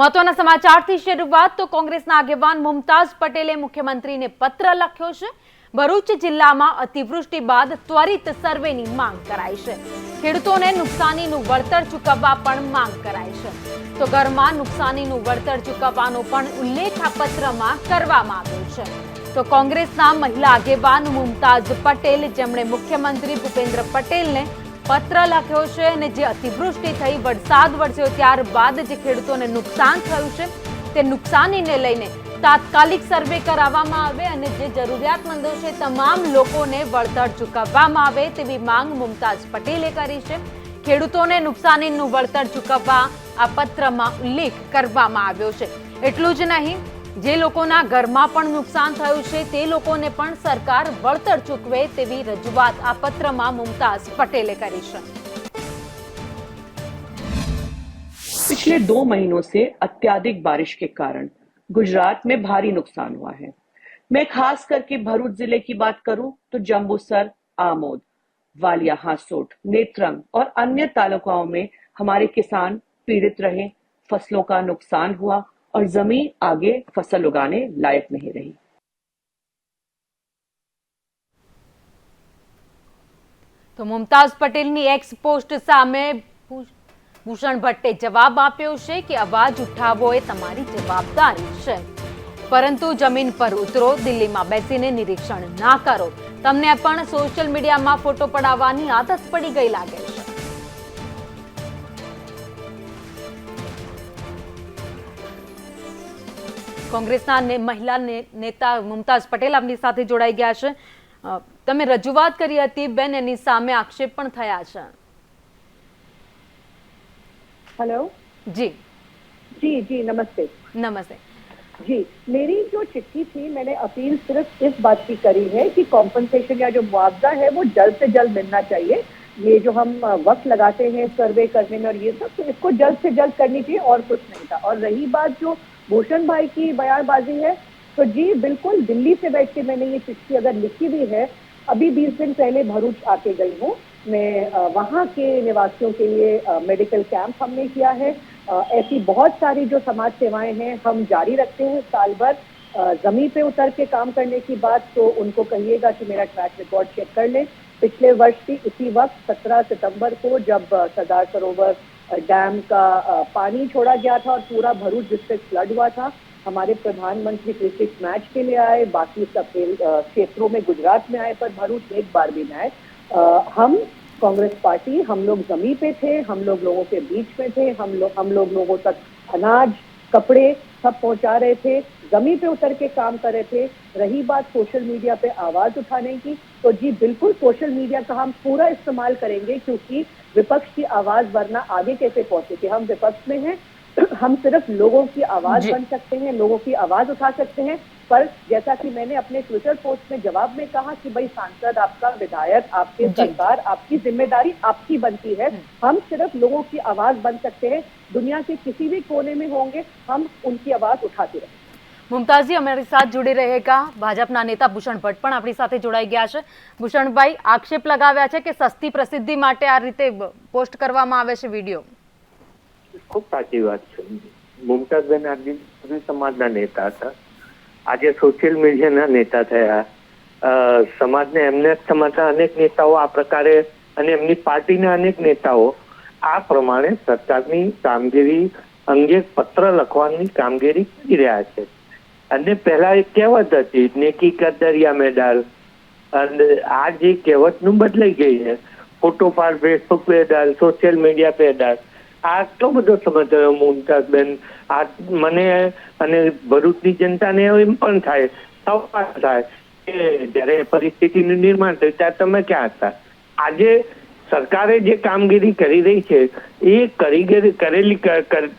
મહત્વના સમાચારથી શરૂઆત તો કોંગ્રેસના આગેવાન મુમતાઝ પટેલે મુખ્યમંત્રીને પત્ર લખ્યો છે. ભરૂચ જિલ્લામાં અતિવૃષ્ટિ બાદ ત્વરિત સર્વેની માંગ કરાઈ છે. ખેડૂતોને નુકસાનીનું વળતર ચૂકવવા પણ માંગ કરાઈ છે. તો ઘરમાં નુકસાનીનું વળતર ચૂકવવાનો પણ ઉલ્લેખ આ પત્રમાં કરવામાં આવ્યો છે. તો કોંગ્રેસના મહિલા આગેવાન મુમતાઝ પટેલ, જેમણે મુખ્યમંત્રી ભૂપેન્દ્ર પટેલને પત્ર લખ્યો છે અને જે અતિવૃષ્ટિ થઈ વરસાદ વરસ્યો ત્યારબાદ જે ખેડૂતોને નુકસાન થયું છે, તે નુકસાનીને લઈને તાત્કાલિક સર્વે કરાવવામાં આવે અને જે જરૂરિયાતમંદો છે, તમામ લોકોને વળતર ચૂકવવામાં આવે તેવી માંગ મુમતાઝ પટેલે કરી છે. ખેડૂતોને નુકસાનીનું વળતર ચૂકવવા આ પત્રમાં ઉલ્લેખ કરવામાં આવ્યો છે. એટલું જ નહીં જે લોકોના ઘરમાં પણ નુકસાન થયું છે તે લોકોને પણ સરકાર વળતર ચૂકવે તેવી રજૂઆત આ પત્રમાં મુમતાઝ પટેલે કરી છે पिछले दो महीनों से अत्याधिक बारिश के कारण गुजरात में भारी नुकसान हुआ है मैं खास करके भरूच जिले की बात करूं तो जम्बूसर आमोद वालिया हासोट नेत्रंग और अन्य तालुकाओं में हमारे किसान पीड़ित रहे फसलों का नुकसान हुआ और जमीन आगे फसल उगाने लायक नहीं रही તો મુમતાઝ પટેલની એક્સ પોસ્ટ સામે ભૂ- ભૂષણ ભટ્ટે જવાબ આપ્યો છે કે અવાજ ઉઠાવવો એ તમારી જવાબદારી છે પરંતુ જમીન પર ઉતરો દિલ્હીમાં બેસીને નિરીક્ષણ ના કરો તમને પણ સોશિયલ મીડિયામાં ફોટો પડાવવાની આદત પડી ગઈ લાગે છે કોંગ્રેસના ને- મહિલા ને- નેતા મુમતાઝ પટેલ આપની સાથે જોડાઈ ગયા છે અ, તમે રજૂઆત કરી હતી બેન એની સામે આક્ષેપ પણ થયા છે हेलो જી जी जी नमस्ते નમસ્તે जी मेरी जो चिट्ठी थी मैंने अपील सिर्फ इस बात की करी है कि कॉम्पनसेशन या जो मुआवजा है वो जल्द से जल्द मिलना चाहिए ये जो हम अ, वक्त लगाते हैं सर्वे करने में और ये सब तो इसको जल्द से जल्द करनी चाहिए और कुछ नहीं था और रही बात जो भूषण भाई की बयानबाजी है। तो जी, बिल्कुल दिल्ली से बैठ के मैंने ये चिट्ठी अगर लिखी भी है, अभी बीस दिन पहले भरूच आके गई हूँ। मैं वहाँ के निवासियों के लिए मेडिकल कैंप हमने किया है। ऐसी बहुत सारी जो समाज सेवाएँ हैं, हम जारी रखते हैं साल भर। ज़मीन पे उतर के काम करने की बात तो उनको कहिएगा कि मेरा ट्रैक रिकॉर्ड चेक कर लें। पिछले वर्ष भी इसी वक्त 17 सितंबर को जब सरदार सरोवर डैम का पानी छोड़ा गया था और पूरा भरूच डिस्ट्रिक्ट फ्लड हुआ था। हमारे प्रधानमंत्री क्रिकेट मैच के लिए आए, बाकी सब क्षेत्रों में गुजरात में आए, पर भरूच एक बार भी न आए। हम कांग्रेस पार्टी, हम लोग जमी पे थे, हम लोग लोगों के बीच में थे, हम लोग हम लोग लोगों तक अनाज, कपड़े सब पहुँचा रहे थे, जमी पे उतर के काम कर रहे थे। रही बात सोशल मीडिया पे आवाज़ उठाने की तो जी बिल्कुल सोशल मीडिया का हम पूरा इस्तेमाल करेंगे क्योंकि विपक्ष की आवाज़ वरना आगे कैसे पहुंचेगी? हम विपक्ष में हैं हम सिर्फ़ लोगों की आवाज़ बन सकते हैं लोगों की आवाज़ उठा सकते हैं पर जैसा कि मैंने अपने ट्विटर पोस्ट में जवाब में कहा कि भाई सांसद आपका विधायक आपके सरकार आपकी ज़िम्मेदारी आपकी बनती है। हम सिर्फ़ लोगों की आवाज़ बन सकते हैं दुनिया के किसी भी कोने में होंगे हम उनकी आवाज़ उठाते रहेंगे મુમતાઝજી અમારી સાથ જોડી રહેગા. ભાજપના નેતા ભૂષણ ભટ્ટ પણ આપણી સાથે જોડાઈ ગયા છે. ભૂષણભાઈ, આક્ષેપ લગાવ્યા છે કે સસ્તી પ્રસિદ્ધિ માટે આ રીતે પોસ્ટ કરવામાં આવે છે વીડિયો. ખૂબ સાચી વાત છે. મુમતાઝબેન આદિવાસી સમાજના નેતા હતા. આજે સોશિયલ મીડિયાના નેતા થયા. સમાજને એમને સમાજના અનેક નેતાઓ આ પ્રકારે અને એમની પાર્ટીના અનેક નેતાઓ આ પ્રમાણે સરકારની કામગીરી અંગે પત્ર લખવાની કામગીરી કરી રહ્યા છે. અને પહેલા એક કહેવત હતી, નેકી કર દરિયા મેં અને આ જે કહેવતનું બદલાઈ ગઈ છે, ફોટો પાડ ફેસબુક પે ડાલ સોશિયલ મીડિયા પે ડાલ. આટલો બધો સમજ મુમતાઝ બેન આ મને અને ભરૂચની જનતાને એમ પણ થાય સવાલ થાય કે જ્યારે પરિસ્થિતિનું નિર્માણ થયું ત્યારે તમે ક્યાં હતા? આજે સરકારે જે કામગીરી કરી રહી છે, એ કરી કરેલી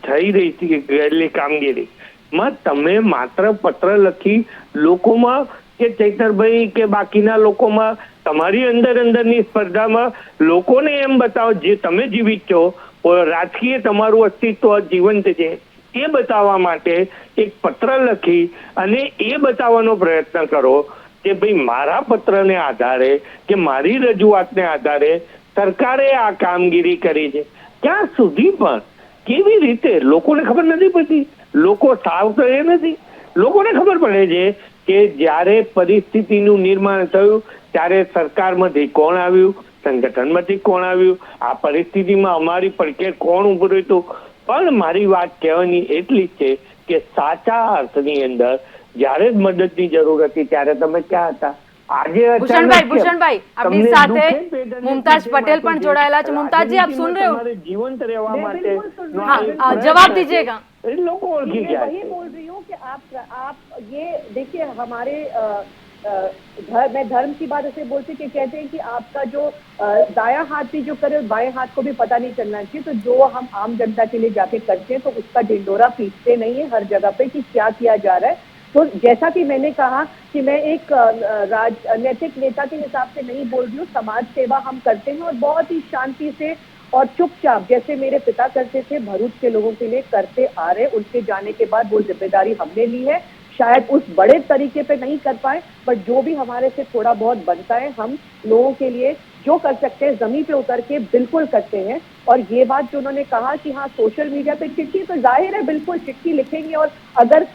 થઈ રહી છે ગયેલી કામગીરી. માં તમે માત્ર પત્ર લખી લોકોમાં કે ચૈતરભાઈ કે બાકીના લોકોમાં તમારી અંદર અંદરની સ્પર્ધામાં લોકોને એમ બતાવો જે તમે જીવિત છો રાજકીય તમારું અસ્તિત્વ જીવંત છે, એ બતાવવા માટે એક પત્ર લખી અને એ બતાવવાનો પ્રયત્ન કરો કે ભાઈ મારા પત્રને આધારે કે મારી રજૂઆતને આધારે સરકારે આ કામગીરી કરી છે. ક્યાં સુધી પણ કેવી રીતે? લોકોને ખબર નથી પડતી. લોકો સાવ તો એ નથી. લોકોને ખબર પડે છે કે જ્યારે પરિસ્થિતિનું નિર્માણ થયું, ત્યારે સરકારમાંથી કોણ આવ્યું, સંગઠનમાંથી કોણ આવ્યું, આ પરિસ્થિતિમાં અમારી પડકેર કોણ ઉભું રહ્યું પણ મારી વાત કહેવાની એટલી જ છે કે સાચા અર્થની અંદર જ્યારે જ મદદની જરૂર હતી ત્યારે તમે ક્યાં હતા? ભૂષણભાઈ કેમ? ભૂષણભાઈ આપની તમને સાથે દુઃખે પેટને મુમતાઝ પીછે પટેલ પણ માથું છે. જોડાયેલા છે મુમતાઝજી આપ સુન રહે હો તમારે જીવંત રહેવા मैं માટે बिल्कुल सुन रही हाँ, हूँ। आ, जवाब दीजिएगा એ લોકો ઓળખી मैं ગયા वही છે बोल रही हूँ कि आप आप ये देखिए हमारे अ, अ, धर्म मैं धर्म की बात ऐसे बोलती कि कहते हैं कि आपका जो अ, दायां हाथ भी जो करे बाएं हाथ को भी पता नहीं चलना चाहिए तो जो हम आम जनता के लिए जाके करते हैं तो उसका ढिंडोरा पीटते नहीं है हर जगह पे कि क्या किया जा रहा है तो जैसा कि मैंने कहा कि मैं एक अ, राज नैतिक नेता के हिसाब से नहीं बोल रही हूँ समाज सेवा हम करते हैं और बहुत ही शांति से और चुपचाप जैसे मेरे पिता करते थे भरूच के लोगों के लिए करते आ रहे उनके जाने के बाद वो ज़िम्मेदारी हमने ली है। शायद उस बड़े तरीके पे नहीं कर पाए बट जो भी हमारे से थोड़ा बहुत बनता है हम लोगों के लिए जो कर सकते हैं ज़मीन पे उतर के बिल्कुल करते हैं। और ये बात जो उन्होंने कहा कि हाँ सोशल मीडिया पे चिट्ठी तो ज़ाहिर है, बिल्कुल चिट्ठी लिखेंगे और अगर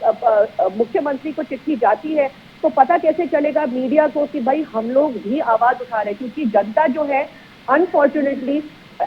मुख्यमंत्री को चिट्ठी जाती है तो पता कैसे चलेगा मीडिया को कि भाई हम लोग भी आवाज़ उठा रहे क्योंकि जनता जो है अनफॉर्चुनेटली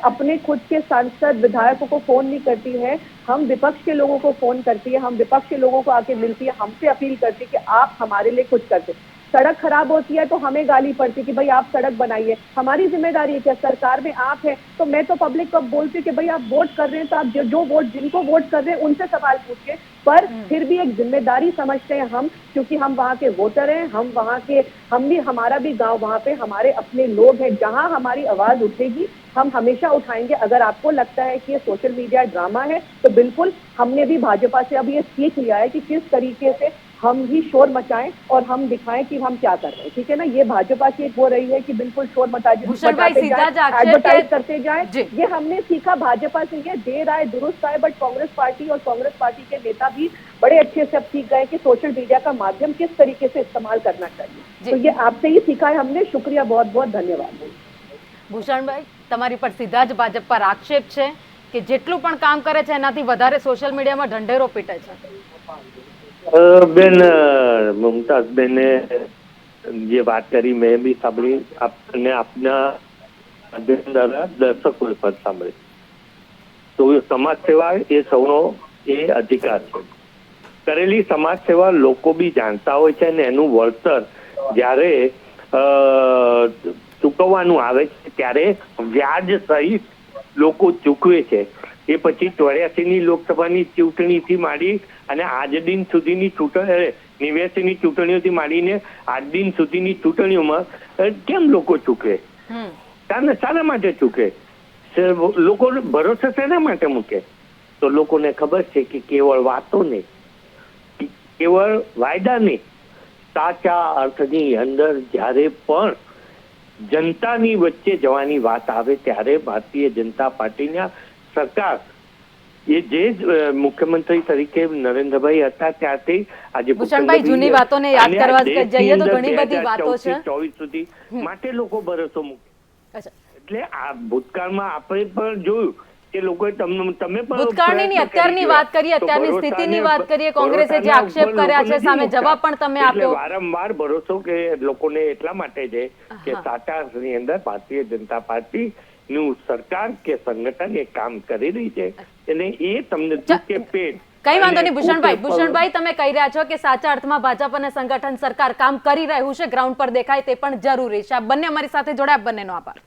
अपने खुद के सांसद, विधायकों को फ़ोन नहीं करती है। हम विपक्ष के लोगों को फ़ोन करती है। हम विपक्ष के लोगों को आके मिलती है। हमसे अपील करती है कि आप हमारे लिए कुछ करते सड़क खराब होती है तो हमें गाली पड़ती है कि भाई आप सड़क बनाइए। हमारी ज़िम्मेदारी है क्या सरकार में आप है तो मैं तो पब्लिक को बोलती कि भाई आप वोट कर रहे हैं तो आप जो, जो वोट जिनको वोट कर रहे हैं उनसे सवाल पूछिए। पर फिर भी एक ज़िम्मेदारी समझते हैं हम क्योंकि हम वहाँ के वोटर हैं हम वहाँ के हम भी हमारा भी गाँव वहाँ पे हमारे अपने लोग हैं। जहाँ हमारी आवाज़ उठेगी हम हमेशा उठाएँगे। अगर आपको लगता है कि ये सोशल मीडिया ड्रामा है तो बिल्कुल हमने भी भाजपा से अब ये सीख लिया है कि किस तरीके से हम ही शोर मचाएं और हम दिखाएं कि हम क्या कर रहे हैं ठीक है ना ये भाजपा की एक हो रही है कि बिल्कुल शोर मचा भूषण भाई, मचाते सीधा जाएं, जा आक्षेप एडवर्टाइज के- करते जाए जी। ये हमने सीखा भाजपा से ये देर आए दुरुस्त आए बट कांग्रेस पार्टी और कांग्रेस पार्टी के नेता भी बड़े अच्छे से अब सीख गए कि सोशल मीडिया का माध्यम किस तरीके से इस्तेमाल करना जी। चाहिए तो ये आपसे ही सीखा है हमने शुक्रिया बहुत बहुत धन्यवाद ભૂષણભાઈ તમારી પર સીધા જ ભાજપ પર આક્ષેપ છે કે જેટલું પણ કામ કરે છે એનાથી વધારે સોશિયલ મીડિયામાં ઢંઢેરો પીટે છે અ, બેન મુમતાઝ બેને જે વાત કરી મેં બી સાંભળી. આપને આપના માધ્યમ પણ સાંભળી તો સમાજ સેવા એ સૌનો એ અધિકાર છે. કરેલી સમાજ સેવા લોકો બી જાણતા હોય છે અને એનું વળતર જ્યારે ચૂકવવાનું આવે છે, ત્યારે વ્યાજ સહિત લોકો ચૂકવે છે. એ પછી ચોર્યાસી ની લોકસભાની ચૂંટણીથી માંડી અને આજ દિન સુધીની ચૂંટણી નેવ્યાસી ચૂંટણીઓથી માંડીને આજ દિન સુધીની ચૂંટણીઓમાં કેમ લોકો ચૂકે? શાના માટે ચૂકે? લોકો ભરોસો શેના માટે મૂકે? તો લોકોને ખબર છે કે કેવળ વાતો નહીં. કેવળ વાયદા નહીં. સાચા અર્થની અંદર જ્યારે પણ જનતાની વચ્ચે જવાની વાત આવે ત્યારે ભારતીય જનતા પાર્ટીના સરકાર એ જે મુખ્યમંત્રી તરીકે નરેન્દ્રભાઈ હતા ત્યારથી આજે ભૂષણભાઈ, જૂની વાતોને યાદ કરવા જઈએ તો ઘણી બધી વાતો છે. 24 સુધી માટે લોકો ભરોસો મૂકે એટલે આ ભૂતકાળમાં આપણે પણ જોયું કે લોકોએ તમને તમે પણ ભૂતકાળની અત્યારની વાત કરીએ, અત્યારની સ્થિતિની વાત કરીએ, કોંગ્રેસે જે આક્ષેપ કર્યા છે, સામે જવાબ પણ તમે આપ્યો. વારંવાર ભરોસો કે લોકોને એટલા માટે છે કે અર્થની અંદર ભારતીય જનતા પાર્ટી નું સરકાર કે સંગઠન એ કામ કરી રહી છે. અને એ તમને કે પેટ. કઈ વાંધો નહીં ભૂષણભાઈ. ભૂષણભાઈ તમે કહી રહ્યા છો કે સાચા અર્થમાં ભાજપ અને સંગઠન સરકાર કામ કરી રહ્યું છે ગ્રાઉન્ડ પર દેખાય તે પણ જરૂરી છે. આ બંને અમારી સાથે જોડાયા બંનેનો આભાર.